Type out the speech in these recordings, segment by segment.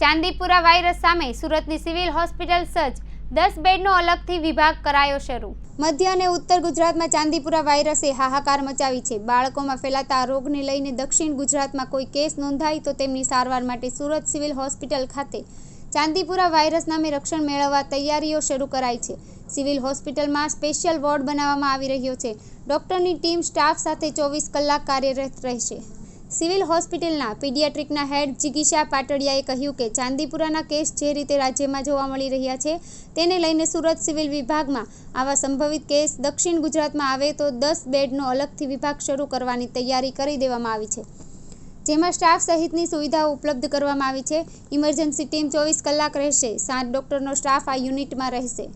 Chandipura virus સામે સુરતની civil hospital સજ્જ દસ બેડનો અલગથી વિભાગ કરાયો શરૂ. મધ્ય અને ઉત્તર ગુજરાતમાં ચાંદીપુરા વાયરસે હાહાકાર મચાવી છે. બાળકોમાં ફેલાતા આ રોગને લઈને દક્ષિણ ગુજરાતમાં કોઈ કેસ નોંધાય તો તેમની સારવાર માટે સુરત સિવિલ હોસ્પિટલ ખાતે ચાંદીપુરા વાયરસ નામે રક્ષણ મેળવવા તૈયારીઓ શરૂ કરાઈ છે. સિવિલ હોસ્પિટલમાં સ્પેશિયલ વોર્ડ બનાવવામાં આવી રહ્યો છે. ડોક્ટરની ટીમ સ્ટાફ સાથે ચોવીસ કલાક કાર્યરત રહેશે. સિવિલ હોસ્પિટલના પીડિયાટ્રિકના હેડ જિગીશા પાટડિયાએ કહ્યું કે ચાંદીપુરાના કેસ જે રીતે રાજ્યમાં જોવા મળી રહ્યા છે, તેને લઈને સુરત સિવિલ વિભાગમાં આવા સંભવિત કેસ દક્ષિણ ગુજરાતમાં આવે તો દસ બેડનો અલગથી વિભાગ શરૂ કરવાની તૈયારી કરી દેવામાં આવી છે. જેમાં સ્ટાફ સહિતની સુવિધાઓ ઉપલબ્ધ કરવામાં આવી છે. ઇમરજન્સી ટીમ ચોવીસ કલાક રહેશે. સાત ડોક્ટરનો સ્ટાફ આ યુનિટમાં રહેશે.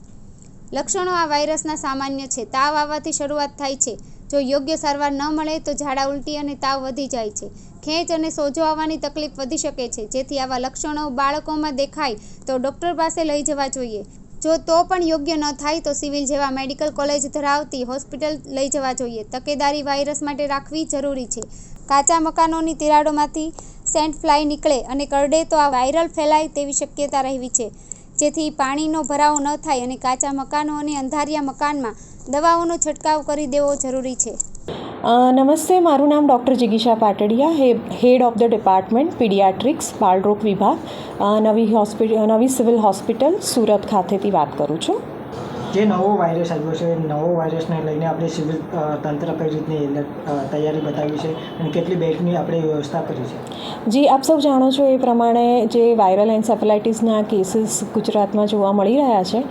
લક્ષણો આ વાયરસના સામાન્ય છે. તાવ આવવાથી શરૂઆત થાય છે. જો યોગ્ય સારવાર ન મળે તો ઝાડા ઉલટી અને તાવ વધી જાય છે. ખેંચ અને સોજો આવવાની તકલીફ વધી શકે છે. જેથી આવા લક્ષણો બાળકોમાં દેખાય તો ડૉક્ટર પાસે લઈ જવા જોઈએ. જો તો પણ યોગ્ય ન થાય તો સિવિલ જેવા મેડિકલ કોલેજ ધરાવતી હોસ્પિટલ લઈ જવા જોઈએ. તકેદારી વાયરસ માટે રાખવી જરૂરી છે. કાચા મકાનોની તિરાડોમાંથી સેન્ટ ફ્લાય નીકળે અને કરડે તો આ વાયરલ ફેલાય તેવી શક્યતા રહેવી છે. જેથી પાણીનો ભરાવો ન થાય અને કાચા મકાનો અને અંધારિયા મકાનમાં દવાઓનો છંટકાવ કરી દેવો જરૂરી છે. નમસ્તે, મારું નામ ડૉક્ટર જિગીશા પાટડિયા, હે, head of the department, paediatrics, બાળરોગ વિભાગ નવી હોસ્પિટલ નવી સિવિલ હોસ્પિટલ, સુરત ખાતેથી વાત કરું છું. જે નવો વાયરસ આવ્યો છે, નવો વાયરસને લઈને આપણે સિવિલ તંત્ર કઈ રીતની તૈયારી બતાવી છે અને કેટલી બેડની આપણે વ્યવસ્થા કરી છે? જી, આપ સૌ જાણો છો એ પ્રમાણે જે વાયરલ એન્સેફેલાઇટીસના કેસીસ ગુજરાતમાં જોવા મળી રહ્યા છે,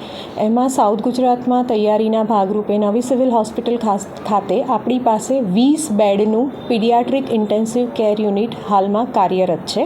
એમાં સાઉથ ગુજરાતમાં તૈયારીના ભાગરૂપે નવી સિવિલ હોસ્પિટલ ખાતે આપણી પાસે વીસ બેડનું પીડિયાટ્રિક ઇન્ટેન્સિવ કેર યુનિટ હાલમાં કાર્યરત છે.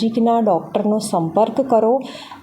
નજીકના ડૉક્ટરનો સંપર્ક કરો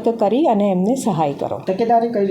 કરી અને એમને સહાય કરો. તકેદારી કઈ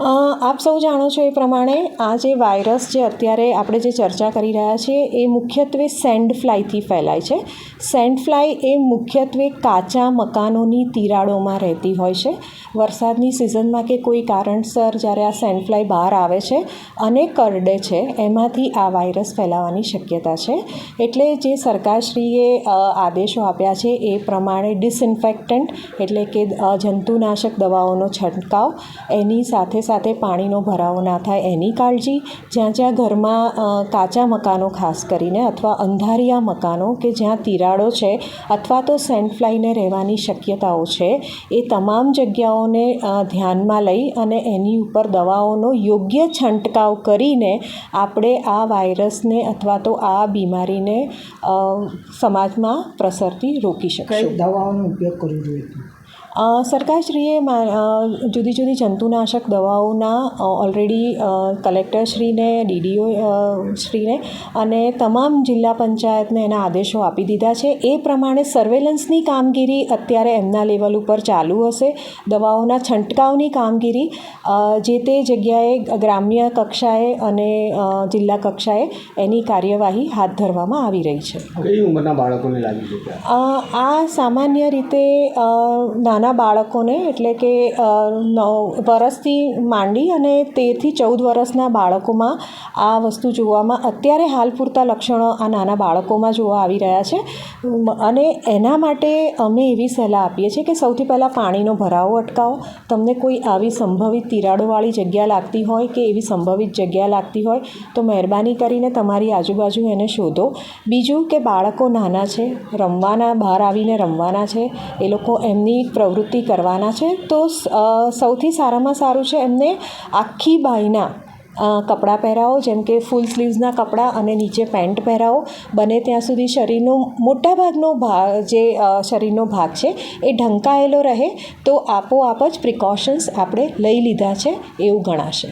અ, આપ સૌ જાણો છો એ પ્રમાણે આ જે વાયરસ જે અત્યારે આપણે જે ચર્ચા કરી રહ્યા છીએ એ મુખ્યત્વે સેન્ડ ફ્લાયથી ફેલાય છે. સેન્ડ ફ્લાય એ મુખ્યત્વે કાચા મકાનોની તિરાડોમાં રહેતી હોય છે. વરસાદની સિઝનમાં કે કોઈ કારણસર જ્યારે આ સેન્ડ ફ્લાય બહાર આવે છે અને કરડે છે એમાંથી આ વાયરસ ફેલાવાની શક્યતા છે. એટલે જે સરકારશ્રીએ આદેશો આપ્યા છે એ પ્રમાણે ડિસઇન્ફેક્ટન્ટ એટલે એટલે કે જંતુનાશક દવાઓનો છંટકાવ, એની સાથે સાથે પાણીનો ભરાવો ના થાય એની કાળજી, જ્યાં જ્યાં ઘરમાં કાચા મકાનો ખાસ કરીને અથવા અંધારિયા મકાનો કે જ્યાં તિરાડો છે અથવા તો સેન્ડફ્લાયને રહેવાની શક્યતાઓ છે, એ તમામ જગ્યાઓને ધ્યાનમાં લઈ અને એની ઉપર દવાઓનો યોગ્ય છંટકાવ કરીને આપણે આ વાયરસને અથવા તો આ બીમારીને સમાજમાં પ્રસરતી રોકી શકશું. દવાઓનો ઉપયોગ કરવો જોઈએ? સરકારશ્રીએ મા- જુદી જુદી જંતુનાશક દવાઓના ઓલરેડી કલેક્ટરશ્રીને ડીડીઓ શ્રીને અને તમામ જિલ્લા પંચાયતને એના આદેશો આપી દીધા છે. એ પ્રમાણે સર્વેલન્સની કામગીરી અત્યારે એમના લેવલ ઉપર ચાલુ હશે. દવાઓના છંટકાવની કામગીરી જે તે જગ્યાએ ગ્રામ્ય કક્ષાએ અને જિલ્લા કક્ષાએ એની કાર્યવાહી હાથ ધરવામાં આવી રહી છે. કઈ ઉંમરના બાળકોને લાગી છે? આ સામાન્ય રીતે અ, નાના બાળકોને એટલે કે નવ વરસથી માંડી અને તેરથી ચૌદ વર્ષના બાળકોમાં આ વસ્તુ જોવામાં અત્યારે હાલ પૂરતા લક્ષણો આ નાના બાળકોમાં જોવા આવી રહ્યા છે. અને એના માટે અમે એવી સલાહ આપીએ છીએ કે સૌથી પહેલાં પાણીનો ભરાવો અટકાવો. તમને કોઈ આવી સંભવિત તિરાડોવાળી જગ્યા લાગતી હોય કે એવી સંભવિત જગ્યા લાગતી હોય, તો મહેરબાની કરીને તમારી આજુબાજુ એને શોધો. બીજું કે બાળકો નાના છે, રમવાના, બહાર આવીને રમવાના છે, એ લોકો એમની પ્રવૃત્તિ કરવાના છે, તો સૌથી સારામાં સારું છે એમને આખી બાયના કપડાં પહેરાવો, જેમ કે ફૂલ સ્લીવ્સના કપડાં અને નીચે પેન્ટ પહેરાવો. બને ત્યાં સુધી શરીરનો મોટાભાગનો ભાગ જે શરીરનો ભાગ છે એ ઢંકાયેલો રહે, તો આપોઆપ જ પ્રિકોશન્સ આપણે લઈ લીધા છે એવું ગણાશે.